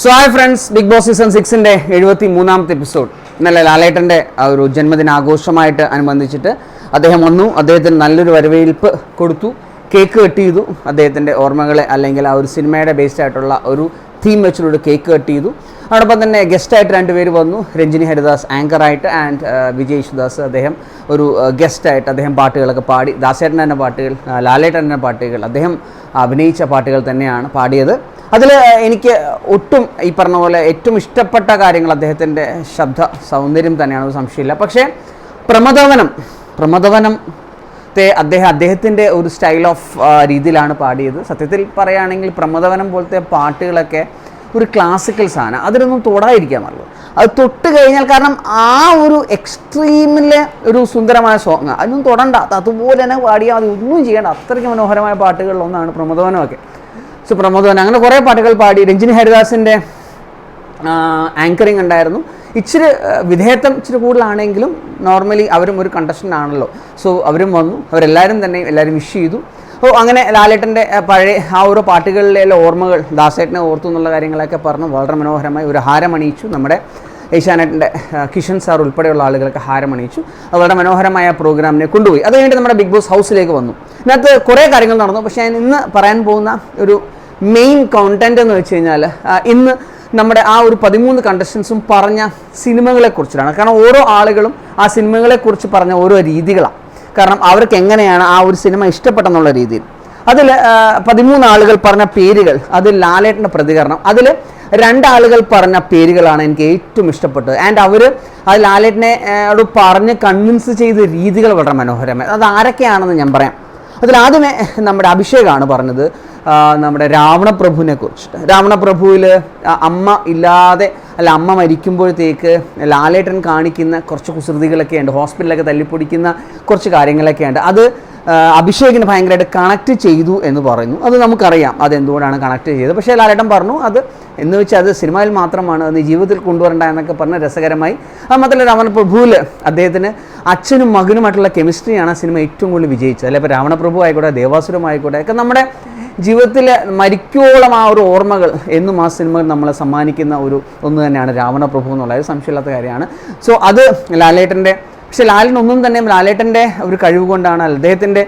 So hi friends Bigg Boss season സിക്സിന്റെ എഴുപത്തി മൂന്നാമത്തെ episode ഇന്നലെ ലാലേട്ടന്റെ ആ ഒരു ജന്മദിനാഘോഷമായിട്ട് അനുബന്ധിച്ചിട്ട് അദ്ദേഹം വന്നു. അദ്ദേഹത്തിന് നല്ലൊരു വരവേൽപ്പ് കൊടുത്തു. കേക്ക് കട്ട് ചെയ്തു. അദ്ദേഹത്തിന്റെ ഓർമ്മകളെ അല്ലെങ്കിൽ ആ ഒരു സിനിമയുടെ ബേസ്ഡ് ആയിട്ടുള്ള ഒരു തീം വെച്ചിട്ടൊരു കേക്ക് കട്ട് ചെയ്തു. അതോടൊപ്പം തന്നെ ഗസ്റ്റായിട്ട് രണ്ടുപേർ വന്നു. രഞ്ജിനി ഹരിദാസ് ആങ്കറായിട്ട് ആൻഡ് വിജയ് യേശുദാസ് അദ്ദേഹം ഒരു ഗസ്റ്റായിട്ട് അദ്ദേഹം പാട്ടുകളൊക്കെ പാടി. ദാസേട്ടൻ തന്നെ പാട്ടുകൾ ലാലേട്ടൻ തന്നെ പാട്ടുകൾ അദ്ദേഹം അഭിനയിച്ച പാട്ടുകൾ തന്നെയാണ് പാടിയത്. അതിൽ എനിക്ക് ഒട്ടും ഈ പറഞ്ഞ പോലെ ഏറ്റവും ഇഷ്ടപ്പെട്ട കാര്യങ്ങൾ അദ്ദേഹത്തിന്റെ ശബ്ദ സൗന്ദര്യം തന്നെയാണ് സംശയമില്ല. പക്ഷേ പ്രമദവനം പ്രമദവനത്തെ അദ്ദേഹം അദ്ദേഹത്തിന്റെ ഒരു സ്റ്റൈൽ ഓഫ് രീതിയിലാണ് പാടിയത്. സത്യത്തിൽ പറയുകയാണെങ്കിൽ പ്രമദവനം പോലത്തെ പാട്ടുകളൊക്കെ ഒരു ക്ലാസിക്കൽ സാധനം. അതിലൊന്നും തൊടാതിരിക്കാൻ നല്ലത് അത് തൊട്ട് കഴിഞ്ഞാൽ കാരണം ആ ഒരു എക്സ്ട്രീമിലെ ഒരു സുന്ദരമായ സോങ് അതൊന്നും തൊടണ്ട. അത് അതുപോലെ തന്നെ പാടിയാൽ മതി. ഒന്നും ചെയ്യേണ്ട. അത്രയ്ക്ക് മനോഹരമായ പാട്ടുകളിലൊന്നാണ് പ്രമദവനമൊക്കെ. സോ പ്രമോദവൻ അങ്ങനെ കുറേ പാട്ടുകൾ പാടി. രഞ്ജിനി ഹരിദാസിന്റെ ആങ്കറിങ് ഉണ്ടായിരുന്നു. ഇച്ചിരി വിധേയത്വം ഇച്ചിരി കൂടുതലാണെങ്കിലും നോർമലി അവരും ഒരു കണ്ടസ്റ്റന്റ് ആണല്ലോ. സോ അവരും വന്നു. അവരെല്ലാവരും തന്നെ എല്ലാവരും വിഷ് ചെയ്തു. ഓ അങ്ങനെ ലാലേട്ടന്റെ പഴയ ആ ഓരോ പാട്ടുകളിലെ ഓർമ്മകൾ ദാസേട്ടനെ ഓർത്തു എന്നുള്ള കാര്യങ്ങളൊക്കെ പറഞ്ഞു. വളരെ മനോഹരമായി ഒരു ഹാരമണിയിച്ചു നമ്മുടെ ഏഷ്യാനെറ്റിന്റെ കിഷൻ സാർ ഉൾപ്പെടെയുള്ള ആളുകളൊക്കെ ഹാരമണിയിച്ചു അത് വളരെ മനോഹരമായ പ്രോഗ്രാമിനെ കൊണ്ടുപോയി. അത് കഴിഞ്ഞിട്ട് നമ്മുടെ ബിഗ് ബോസ് ഹൗസിലേക്ക് വന്നു. ഇതിനകത്ത് കുറേ കാര്യങ്ങൾ നടന്നു. പക്ഷേ ഞാൻ ഇന്ന് പറയാൻ പോകുന്ന ഒരു മെയിൻ കോണ്ടന്റ് എന്ന് വെച്ച് കഴിഞ്ഞാൽ ഇന്ന് നമ്മുടെ ആ ഒരു പതിമൂന്ന് കണ്ടസ്റ്റൻസും പറഞ്ഞ സിനിമകളെക്കുറിച്ചിട്ടാണ് കാരണം ഓരോ ആളുകളും ആ സിനിമകളെക്കുറിച്ച് പറഞ്ഞ ഓരോ രീതികളാണ്. കാരണം അവർക്ക് എങ്ങനെയാണ് ആ ഒരു സിനിമ ഇഷ്ടപ്പെട്ടെന്നുള്ള രീതിയിൽ. അതിൽ പതിമൂന്ന് ആളുകൾ പറഞ്ഞ പേരുകൾ അതിൽ ലാലേട്ടന്റെ പ്രതികരണം. അതിൽ രണ്ടാളുകൾ പറഞ്ഞ പേരുകളാണ് എനിക്ക് ഏറ്റവും ഇഷ്ടപ്പെട്ടത്. ആൻഡ് അവർ അത് ലാലേട്ടനെ ആ, യോട് പറഞ്ഞ് കൺവിൻസ് ചെയ്ത രീതികൾ വളരെ മനോഹരമായി. അത് ആരൊക്കെയാണെന്ന് ഞാൻ പറയാം. അതിൽ ആദ്യമേ നമ്മുടെ അഭിഷേകാണ് പറഞ്ഞത്. നമ്മുടെ രാവണപ്രഭുവിനെ കുറിച്ചിട്ട്. രാവണപ്രഭുവിൽ അമ്മ ഇല്ലാതെ അല്ല അമ്മ മരിക്കുമ്പോഴത്തേക്ക് ലാലേട്ടൻ കാണിക്കുന്ന കുറച്ച് കുസൃതികളൊക്കെ ഉണ്ട്. ഹോസ്പിറ്റലൊക്കെ തല്ലിപ്പൊടിക്കുന്ന കുറച്ച് കാര്യങ്ങളൊക്കെ ഉണ്ട്. അത് അഭിഷേകിന് ഭയങ്കരമായിട്ട് കണക്ട് ചെയ്തു എന്ന് പറയുന്നു. അത് നമുക്കറിയാം അത് എന്തുകൊണ്ടാണ് കണക്ട് ചെയ്തത്. പക്ഷേ ലാലേട്ടൻ പറഞ്ഞു അത് എന്ന് വെച്ചാൽ അത് സിനിമയിൽ മാത്രമാണ്. അത് ജീവിതത്തിൽ കൊണ്ടുവരേണ്ട എന്നൊക്കെ പറഞ്ഞ് രസകരമായി. അത് മാത്രമല്ല രാവണപ്രഭുവിൽ അദ്ദേഹത്തിന് അച്ഛനും മകനുമായിട്ടുള്ള കെമിസ്ട്രിയാണ് ആ സിനിമ ഏറ്റവും കൂടുതൽ വിജയിച്ചത്. അല്ലെ ഇപ്പോൾ രാവണപ്രഭു ആയിക്കോട്ടെ ദേവാസുരം ആയിക്കോട്ടെ ഒക്കെ നമ്മുടെ ജീവിതത്തിൽ മരിക്കോളം ആ ഒരു ഓർമ്മകൾ എന്നും ആ സിനിമകൾ നമ്മളെ സമ്മാനിക്കുന്ന ഒരു ഒന്ന് തന്നെയാണ് രാവണപ്രഭു എന്നുള്ളത്. അത് സംശയമില്ലാത്ത കാര്യമാണ്. സോ അത് ലാലേട്ടന്റെ പക്ഷെ ലാലിനൊന്നും തന്നെ ലാലേട്ടന്റെ ഒരു കഴിവ് കൊണ്ടാണ് അദ്ദേഹത്തിന്റെ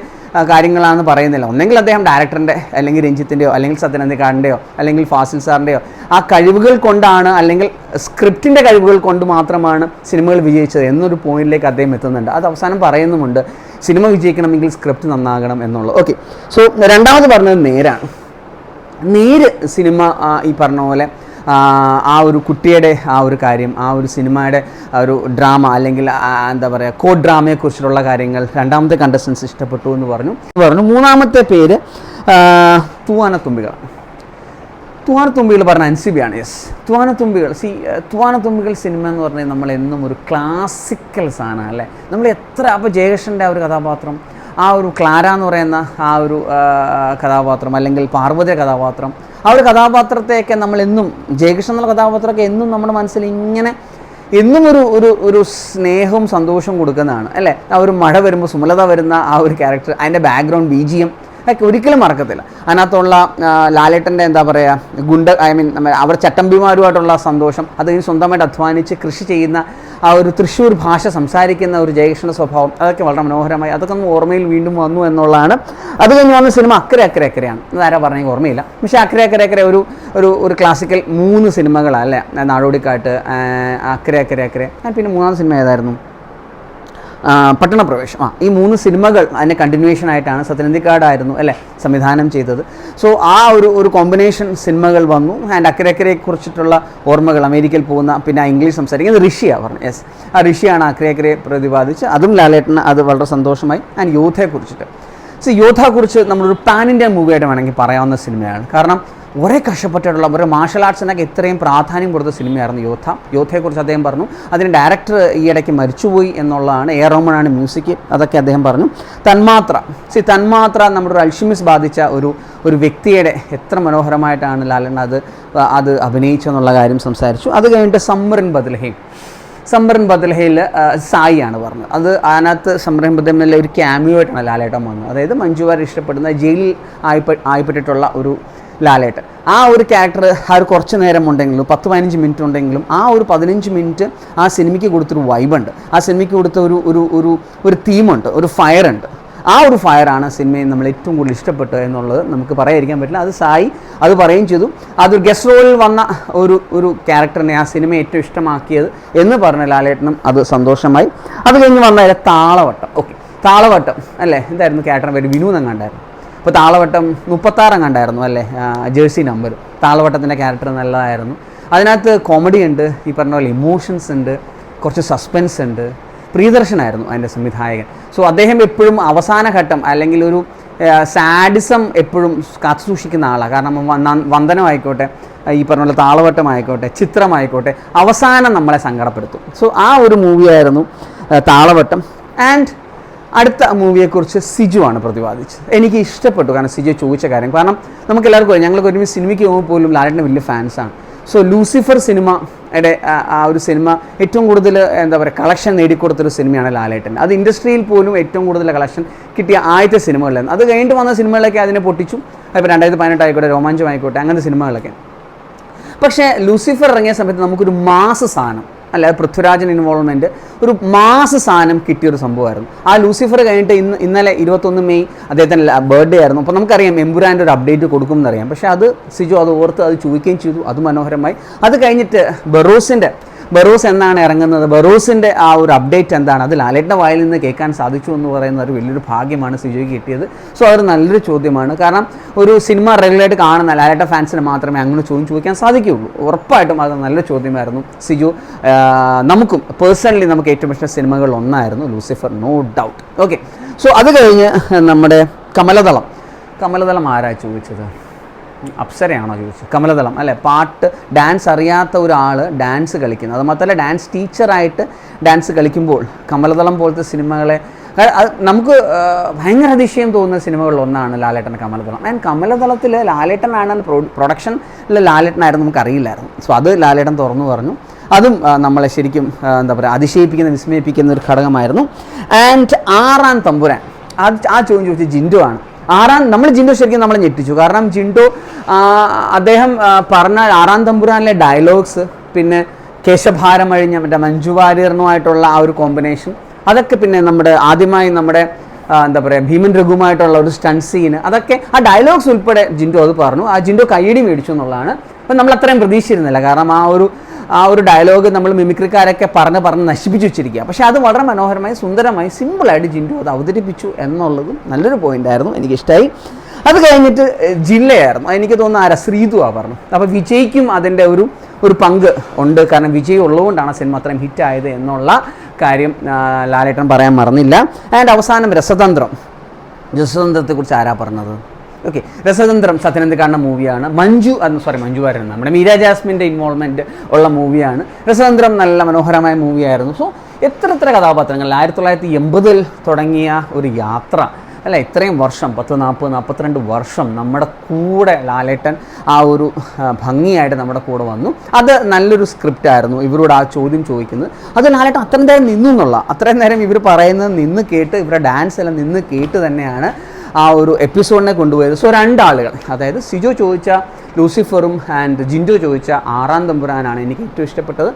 കാര്യങ്ങളാണെന്ന് പറയുന്നില്ല. ഒന്നെങ്കിൽ അദ്ദേഹം ഡയറക്ടറിന്റെ അല്ലെങ്കിൽ രഞ്ജിത്തിന്റെയോ അല്ലെങ്കിൽ സത്യനന്ദിക്കാടിന്റെയോ അല്ലെങ്കിൽ ഫാസിൽ സാറിന്റെയോ ആ കഴിവുകൾ കൊണ്ടാണ് അല്ലെങ്കിൽ സ്ക്രിപ്റ്റിന്റെ കഴിവുകൾ കൊണ്ട് മാത്രമാണ് സിനിമകൾ വിജയിച്ചത് എന്നൊരു പോയിന്റിലേക്ക് അദ്ദേഹം എത്തുന്നുണ്ട്. അത് അവസാനം പറയുന്നുമുണ്ട്. സിനിമ വിജയിക്കണമെങ്കിൽ സ്ക്രിപ്റ്റ് നന്നാകണം എന്നുള്ളത് ഓക്കെ സോ രണ്ടാമത് പറഞ്ഞത് നേരാണ്. നേര് സിനിമ ഈ പറഞ്ഞ പോലെ ആ, ഒരു കുട്ടിയുടെ ആ ഒരു കാര്യം ആ ഒരു സിനിമയുടെ ഒരു ഡ്രാമ അല്ലെങ്കിൽ എന്താ പറയുക കോ ഡ്രാമയെക്കുറിച്ചിട്ടുള്ള കാര്യങ്ങൾ രണ്ടാമത്തെ കണ്ടസ്റ്റൻസ് ഇഷ്ടപ്പെട്ടു എന്ന് പറഞ്ഞു. പറഞ്ഞു. മൂന്നാമത്തെ പേര് തൂവാനത്തുമ്പികളാണ്. തുവാനത്തുമ്പികൾ പറഞ്ഞ അൻസിബിയാണ് yes Thoovanathumbikal. C Thoovanathumbikal cinema എന്ന് പറഞ്ഞാൽ നമ്മൾ എന്നും ഒരു ക്ലാസിക്കൽ സാധനം അല്ലേ? നമ്മൾ എത്ര അപ്പോൾ ജയകൃഷ്ണന്റെ ആ ഒരു കഥാപാത്രം ആ ഒരു ക്ലാര എന്ന് പറയുന്ന ആ ഒരു കഥാപാത്രം അല്ലെങ്കിൽ പാർവതി കഥാപാത്രം ആ ഒരു കഥാപാത്രത്തെയൊക്കെ നമ്മൾ എന്നും ജയകൃഷ്ണൻ എന്നുള്ള കഥാപാത്രമൊക്കെ എന്നും നമ്മുടെ മനസ്സിൽ ഇങ്ങനെ എന്നും ഒരു ഒരു ഒരു സ്നേഹവും സന്തോഷവും കൊടുക്കുന്നതാണ് അല്ലേ? ആ ഒരു മഴ വരുമ്പോൾ സുമലത വരുന്ന ആ ഒരു ക്യാരക്ടർ അതിന്റെ ബാക്ക്ഗ്രൗണ്ട് ബി ജി എം ഒക്കെ ഒരിക്കലും മറക്കത്തില്ല. അതിനകത്തുള്ള ലാലേട്ടന്റെ എന്താ പറയുക ഗുണ്ട ഐ മീൻ അവർ ചട്ടമ്പിമാരുമായിട്ടുള്ള സന്തോഷം അത് സ്വന്തമായിട്ട് അധ്വാനിച്ച് കൃഷി ചെയ്യുന്ന ആ ഒരു തൃശ്ശൂർ ഭാഷ സംസാരിക്കുന്ന ഒരു ജയകൃഷ്ണ സ്വഭാവം അതൊക്കെ വളരെ മനോഹരമായി അതൊക്കെ ഒന്ന് ഓർമ്മയിൽ വീണ്ടും വന്നു എന്നുള്ളതാണ്. അത് കഴിഞ്ഞ് വന്ന സിനിമ അക്കരെ അക്കരെ അക്കരെയാണ്. അതാരാ പറഞ്ഞെങ്കിൽ ഓർമ്മയില്ല. പക്ഷേ അക്കരെ അക്കരെ അക്കരെ ഒരു ഒരു ഒരു ക്ലാസിക്കൽ മൂന്ന് സിനിമകളാണ് അല്ലേ? നാടോടിക്കാട്ട് അക്കരെ അക്കരെ അക്കരെ പിന്നെ മൂന്നാം സിനിമ ഏതായിരുന്നു? പട്ടണപ്രവേശം. ആ ഈ മൂന്ന് സിനിമകൾ അതിന്റെ കണ്ടിന്യൂവേഷൻ ആയിട്ടാണ് സത്യനന്ദിക്കാടായിരുന്നു അല്ലേ സംവിധാനം ചെയ്തത്. സോ ആ ഒരു ഒരു കോമ്പിനേഷൻ സിനിമകൾ വന്നു. ആൻഡ് അക്കരക്കരയെ കുറിച്ചിട്ടുള്ള ഓർമ്മകൾ അമേരിക്കയിൽ പോകുന്ന പിന്നെ ഇംഗ്ലീഷ് സംസാരിക്കുന്നത് ഋഷിയാണ് പറഞ്ഞു. യെസ് ആ ഋഷിയാണ് അക്കരക്കരയെ പ്രതിപാദിച്ച് അതും ലാലേട്ടന് അത് വളരെ സന്തോഷമായി. ആൻഡ് യോധയെക്കുറിച്ചിട്ട് സോ യോധയെക്കുറിച്ച് നമ്മളൊരു പാൻ ഇന്ത്യ മൂവിയായിട്ട് വേണമെങ്കിൽ പറയാവുന്ന സിനിമയാണ്. കാരണം ഒരേ കഷ്ടപ്പെട്ടിട്ടുള്ള ഒരു മാർഷൽ ആർട്സിനൊക്കെ ഇത്രയും പ്രാധാന്യം കൊടുത്ത സിനിമയായിരുന്നു യോദ്ധ. യോദ്ധയെക്കുറിച്ച് അദ്ദേഹം പറഞ്ഞു അതിന് ഡയറക്ടർ ഈ ഇടയ്ക്ക് മരിച്ചുപോയി എന്നുള്ളതാണ് എ റോമനാണ് മ്യൂസിക് അതൊക്കെ അദ്ദേഹം പറഞ്ഞു. തന്മാത്ര. സി തന്മാത്ര നമ്മുടെ ഒരു അൽഷിമിസ് ബാധിച്ച ഒരു ഒരു വ്യക്തിയുടെ എത്ര മനോഹരമായിട്ടാണ് ലാലൻ അത് അത് അഭിനയിച്ചെന്നുള്ള കാര്യം സംസാരിച്ചു. അത് കഴിഞ്ഞിട്ട് സമ്മറിൻ ബദലഹയും സമ്മറിൻ ബദൽഹയിൽ സായിയാണ് പറഞ്ഞത്. അത് അതിനകത്ത് സമ്മറിൻ ബദലിലെ ഒരു ക്യാമിയോ ആയിട്ടാണ് ലാലേട്ടൻ വന്നത്. അതായത് മഞ്ജു ഇഷ്ടപ്പെടുന്ന ജയിലിൽ ആയിപ്പെ ആയിപ്പെട്ടിട്ടുള്ള ഒരു ലാലേട്ടൻ. ആ ഒരു ക്യാരക്ടർ ആ ഒരു കുറച്ച് നേരം ഉണ്ടെങ്കിലും പത്ത് പതിനഞ്ച് മിനിറ്റ് ഉണ്ടെങ്കിലും ആ ഒരു പതിനഞ്ച് മിനിറ്റ് ആ സിനിമയ്ക്ക് കൊടുത്തൊരു വൈബുണ്ട് ആ സിനിമയ്ക്ക് കൊടുത്ത ഒരു ഒരു ഒരു ഒരു തീമുണ്ട് ഒരു ഫയർ ഉണ്ട്. ആ ഒരു ഫയറാണ് സിനിമയെ നമ്മൾ ഏറ്റവും കൂടുതൽ ഇഷ്ടപ്പെട്ടത് എന്നുള്ളത് നമുക്ക് പറയാതിരിക്കാൻ പറ്റില്ല. അത് സായി അത് പറയുകയും ചെയ്തു. അത് ഗസ്റ്റ് റോളിൽ വന്ന ഒരു ഒരു ക്യാരക്ടറിനെ ആ സിനിമ ഏറ്റവും ഇഷ്ടമാക്കിയത് എന്ന് പറഞ്ഞ ലാലേട്ടനും അത് സന്തോഷമായി. അത് കഴിഞ്ഞ് വന്ന താളവട്ടം. ഓക്കെ താളവട്ടം അല്ലേ? എന്തായിരുന്നു ക്യാരക്ടറിന്റെ പേര്? വിനു കണ്ടായിരുന്നു. അപ്പോൾ താളവട്ടം മുപ്പത്താറ് കണ്ടായിരുന്നു അല്ലേ? Jersey number. താളവട്ടത്തിന്റെ ക്യാരക്ടർ നല്ലതായിരുന്നു. അതിനകത്ത് കോമഡി ഉണ്ട്. ഈ പറഞ്ഞ പോലെ ഇമോഷൻസ് ഉണ്ട്. കുറച്ച് സസ്പെൻസ് ഉണ്ട്. പ്രിയദർശനായിരുന്നു അതിന്റെ സംവിധായകൻ. സോ അദ്ദേഹം എപ്പോഴും അവസാന ഘട്ടം അല്ലെങ്കിൽ ഒരു സാഡിസം എപ്പോഴും കാത്തു സൂക്ഷിക്കുന്ന ആളാണ്. കാരണം വന്ദനമായിക്കോട്ടെ ഈ പറഞ്ഞ പോലെ താളവട്ടമായിക്കോട്ടെ ചിത്രമായിക്കോട്ടെ അവസാനം നമ്മളെ സങ്കടപ്പെടുത്തും. സോ ആ ഒരു മൂവിയായിരുന്നു താളവട്ടം. ആൻഡ് അടുത്ത മൂവിയെക്കുറിച്ച് സിജു ആണ് പ്രതിപാദിച്ചത്. എനിക്ക് ഇഷ്ടപ്പെട്ടു. കാരണം സിജു ചോദിച്ച കാര്യം. കാരണം നമുക്ക് എല്ലാവർക്കും ഞങ്ങൾക്ക് ഒരുമിച്ച് സിനിമയ്ക്ക് പോകുമ്പോൾ പോലും ലാലേട്ടൻ വലിയ ഫാൻസാണ്. സോ ലൂസിഫർ സിനിമയുടെ ആ ഒരു സിനിമ ഏറ്റവും കൂടുതൽ എന്താ പറയുക കളക്ഷൻ നേടിക്കൊടുത്തൊരു സിനിമയാണ് ലാലേട്ടൻ. അത് ഇൻഡസ്ട്രിയിൽ പോലും ഏറ്റവും കൂടുതൽ കളക്ഷൻ കിട്ടിയ ആദ്യത്തെ സിനിമകളിലാണ് അത് കഴിഞ്ഞിട്ട് വന്ന സിനിമകളൊക്കെ അതിനെ പൊട്ടിച്ചു. അതിപ്പോൾ രണ്ടായിരത്തി പതിനെട്ടായിക്കോട്ടെ രോമാഞ്ചമായിക്കോട്ടെ അങ്ങനത്തെ സിനിമകളൊക്കെ. പക്ഷേ ലൂസിഫർ ഇറങ്ങിയ സമയത്ത് നമുക്കൊരു മാസ് സാധനം. അല്ല അത് പൃഥ്വിരാജൻ ഇൻവോൾവ്മെന്റ് ഒരു മാസ് സാധനം കിട്ടിയൊരു സംഭവമായിരുന്നു. ആ ലൂസിഫർ കഴിഞ്ഞിട്ട് ഇന്ന് ഇന്നലെ ഇരുപത്തൊന്ന് മെയ് അദ്ദേഹത്തിന്റെ ബർത്ത്ഡേ ആയിരുന്നു. അപ്പോൾ നമുക്കറിയാം എമ്പുരാന്റെ ഒരു അപ്ഡേറ്റ് കൊടുക്കും എന്നറിയാം പക്ഷേ അത് സിജു അത് ഓർത്ത് അത് ചോദിക്കുകയും ചെയ്തു. അത് മനോഹരമായി. അത് കഴിഞ്ഞിട്ട് ബറോസിന്റെ ബറോസ് എന്നാണ് ഇറങ്ങുന്നത്. ബറൂസിന്റെ ആ ഒരു അപ്ഡേറ്റ് എന്താണ്? അത് ലാലേട്ടന്റെ വായിൽ നിന്ന് കേൾക്കാൻ സാധിച്ചു എന്ന് പറയുന്ന ഒരു വലിയൊരു ഭാഗ്യമാണ് സിജോയ്ക്ക് കിട്ടിയത്. സോ അതൊരു നല്ലൊരു ചോദ്യമാണ്. കാരണം ഒരു സിനിമ റെഗുലറായിട്ട് കാണുന്ന ലാലേട്ട ഫാൻസിന് മാത്രമേ അങ്ങനെ ചോദ്യം ചോദിക്കാൻ സാധിക്കുകയുള്ളൂ. ഉറപ്പായിട്ടും അത് നല്ല ചോദ്യമായിരുന്നു. സിജു നമുക്കും പേഴ്സണലി നമുക്ക് ഏറ്റവും ഇഷ്ടം സിനിമകളിൽ ഒന്നായിരുന്നു Lucifer no doubt okay so അത് കഴിഞ്ഞ് നമ്മുടെ കമലതളം. കമലതളം ആരാ ചോദിച്ചത്? അപ്സരയാണോ ചോദിച്ചത്? കമലദളം അല്ലെ? പാട്ട് ഡാൻസ് അറിയാത്ത ഒരാൾ ഡാൻസ് കളിക്കുന്നു. അത് മാത്രമല്ല ഡാൻസ് ടീച്ചറായിട്ട് ഡാൻസ് കളിക്കുമ്പോൾ കമലദളം പോലത്തെ സിനിമകളെ നമുക്ക് ഭയങ്കര അതിശയം തോന്നുന്ന സിനിമകളിൽ ഒന്നാണ് ലാലേട്ടൻ കമലദളം ആൻഡ് കമലദളത്തിൽ ലാലേട്ടനാണ് പ്രൊഡക്ഷനിൽ ലാലേട്ടനായിരുന്നു നമുക്ക് അറിയില്ലായിരുന്നു സോ അത് ലാലേട്ടൻ തുറന്നു പറഞ്ഞു. അതും നമ്മളെ ശരിക്കും എന്താ പറയുക അതിശയിപ്പിക്കുന്ന വിസ്മയിപ്പിക്കുന്ന ഒരു ഘടകമായിരുന്നു. ആൻഡ് ആറാം തമ്പുരാൻ ആ ചോദ്യം ചോദിച്ചത് ജിൻഡു ആണ് ആറാം നമ്മൾ ജിൻഡോ ശരിക്കും നമ്മളെ ഞെട്ടിച്ചു. കാരണം ജിൻഡോ അദ്ദേഹം പറഞ്ഞ ആറാം തമ്പുരാനിലെ ഡയലോഗ്സ് പിന്നെ കേശഭാരം അഴിഞ്ഞ മറ്റേ മഞ്ജു വാര്യറിനുമായിട്ടുള്ള ആ ഒരു കോമ്പിനേഷൻ അതൊക്കെ പിന്നെ നമ്മുടെ ആദ്യമായി നമ്മുടെ എന്താ പറയുക ഭീമൻ രഘുമായിട്ടുള്ള ഒരു സ്റ്റൺ സീന് അതൊക്കെ ആ ഡയലോഗ്സ് ഉൾപ്പെടെ ജിൻഡോ അത് പറഞ്ഞു. ആ ജിൻഡോ കയ്യടി മേടിച്ചു എന്നുള്ളതാണ്. അപ്പം നമ്മൾ അത്രയും പ്രതീക്ഷിച്ചിരുന്നില്ല. കാരണം ആ ഒരു ആ ഒരു ഡയലോഗ് നമ്മൾ മിമിക്രിക്കാരൊക്കെ പറഞ്ഞ് പറഞ്ഞ് നശിപ്പിച്ചു വെച്ചിരിക്കുക പക്ഷെ അത് വളരെ മനോഹരമായി സുന്ദരമായി സിമ്പിളായിട്ട് ജിൻഡു അത് അവതരിപ്പിച്ചു എന്നുള്ളതും നല്ലൊരു പോയിന്റ് ആയിരുന്നു എനിക്കിഷ്ടമായി അത് കഴിഞ്ഞിട്ട് ജില്ലയായിരുന്നു. എനിക്ക് തോന്നുന്നു ആരാ? ശ്രീതു ആ പറഞ്ഞു. അപ്പോൾ വിജയ്ക്കും അതിന്റെ ഒരു ഒരു പങ്ക് ഉണ്ട്. കാരണം വിജയ് ഉള്ളതുകൊണ്ടാണ് സിനിമ അത്രയും ഹിറ്റായത് എന്നുള്ള കാര്യം ലാലേട്ടൻ പറയാൻ മറന്നില്ല. ആൻഡ് അവസാനം രസതന്ത്രം. രസതന്ത്രത്തെക്കുറിച്ച് ആരാ പറഞ്ഞത്? ഓക്കെ രസതന്ത്രം സത്യനന്ദിക്കാടിന്റെ മൂവിയാണ്. മഞ്ജു സോറി മഞ്ജു വാര്യൻ നമ്മുടെ മീര ജാസ്മിന്റെ ഇൻവോൾവ്മെന്റ് ഉള്ള മൂവിയാണ്. രസതന്ത്രം നല്ല മനോഹരമായ മൂവിയായിരുന്നു. സോ എത്ര എത്ര കഥാപാത്രങ്ങൾ? ആയിരത്തി തൊള്ളായിരത്തി എൺപതിൽ തുടങ്ങിയ ഒരു യാത്ര. അല്ല? ഇത്രയും വർഷം പത്ത് നാൽപ്പത് നാൽപ്പത്തിരണ്ട് വർഷം നമ്മുടെ കൂടെ ലാലേട്ടൻ ആ ഒരു ഭംഗിയായിട്ട് നമ്മുടെ കൂടെ വന്നു. അത് നല്ലൊരു സ്ക്രിപ്റ്റ് ആയിരുന്നു ഇവരോട് ആ ചോദ്യം ചോദിക്കുന്നത്. അത് ലാലേട്ടൻ അത്രയും നേരം നിന്നു എന്നുള്ള അത്രയും നേരം ഇവർ പറയുന്നത് നിന്ന് കേട്ട് ഇവരുടെ ഡാൻസ് എല്ലാം നിന്ന് കേട്ട് തന്നെയാണ് ആ ഒരു എപ്പിസോഡിനെ കൊണ്ടുപോയത്. സോ രണ്ടാളുകൾ അതായത് സിജോ ചോദിച്ച ലൂസിഫറും ആൻഡ് ജിൻഡോ ചോദിച്ച ആറാം തമ്പുരാനാണ് എനിക്ക് ഏറ്റവും ഇഷ്ടപ്പെട്ടത്.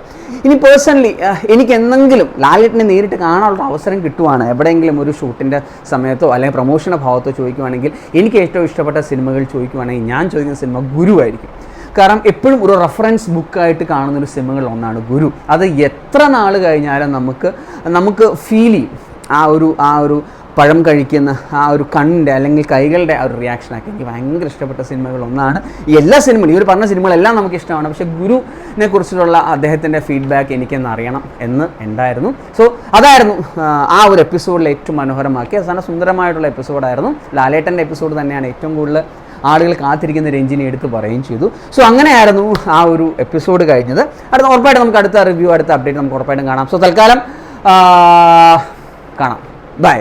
ഇനി പേഴ്സണലി എനിക്ക് എന്തെങ്കിലും ലാലേട്ടിനെ നേരിട്ട് കാണാനുള്ള അവസരം കിട്ടുവാണ് എവിടെയെങ്കിലും ഒരു ഷൂട്ടിന്റെ സമയത്തോ അല്ലെങ്കിൽ പ്രൊമോഷന്റെ ഭാഗത്തോ ചോദിക്കുവാണെങ്കിൽ എനിക്ക് ഏറ്റവും ഇഷ്ടപ്പെട്ട സിനിമകൾ ചോദിക്കുവാണെങ്കിൽ ഞാൻ ചോദിക്കുന്ന സിനിമ ഗുരുവായിരിക്കും കാരണം എപ്പോഴും ഒരു റെഫറൻസ് ബുക്കായിട്ട് കാണുന്ന ഒരു സിനിമകളിൽ ഒന്നാണ് ഗുരു. അത് എത്ര നാൾ കഴിഞ്ഞാലും നമുക്ക് നമുക്ക് ഫീൽ ചെയ്യും. ആ ഒരു ആ ഒരു പഴം കഴിക്കുന്ന ആ ഒരു കണ്ണിന്റെ അല്ലെങ്കിൽ കൈകളുടെ ആ ഒരു റിയാക്ഷനൊക്കെ എനിക്ക് ഭയങ്കര ഇഷ്ടപ്പെട്ട ഈ എല്ലാ സിനിമകളും ഈ ഒരു പറഞ്ഞ സിനിമകളെല്ലാം നമുക്ക് ഇഷ്ടമാണ്. പക്ഷേ ഗുരുവിനെ കുറിച്ചിട്ടുള്ള അദ്ദേഹത്തിന്റെ ഫീഡ്ബാക്ക് എനിക്കെന്ന് അറിയണം എന്ന് ഉണ്ടായിരുന്നു. സോ അതായിരുന്നു ആ, ആ ഒരു എപ്പിസോഡിൽ ഏറ്റവും മനോഹരമാക്കി അവസാന സുന്ദരമായിട്ടുള്ള എപ്പിസോഡായിരുന്നു ലാലേട്ടന്റെ എപ്പിസോഡ് തന്നെയാണ് ഏറ്റവും കൂടുതൽ ആളുകൾ കാത്തിരിക്കുന്ന രഞ്ജിനി എടുത്ത് പറയുകയും ചെയ്തു. സോ അങ്ങനെയായിരുന്നു ആ ഒരു എപ്പിസോഡ് കഴിഞ്ഞത്. അടുത്ത ഉറപ്പായിട്ടും നമുക്ക് അടുത്ത റിവ്യൂ അടുത്ത അപ്ഡേറ്റ് നമുക്ക് ഉറപ്പായിട്ടും കാണാം. സോ തൽക്കാലം കാണാം. ബൈ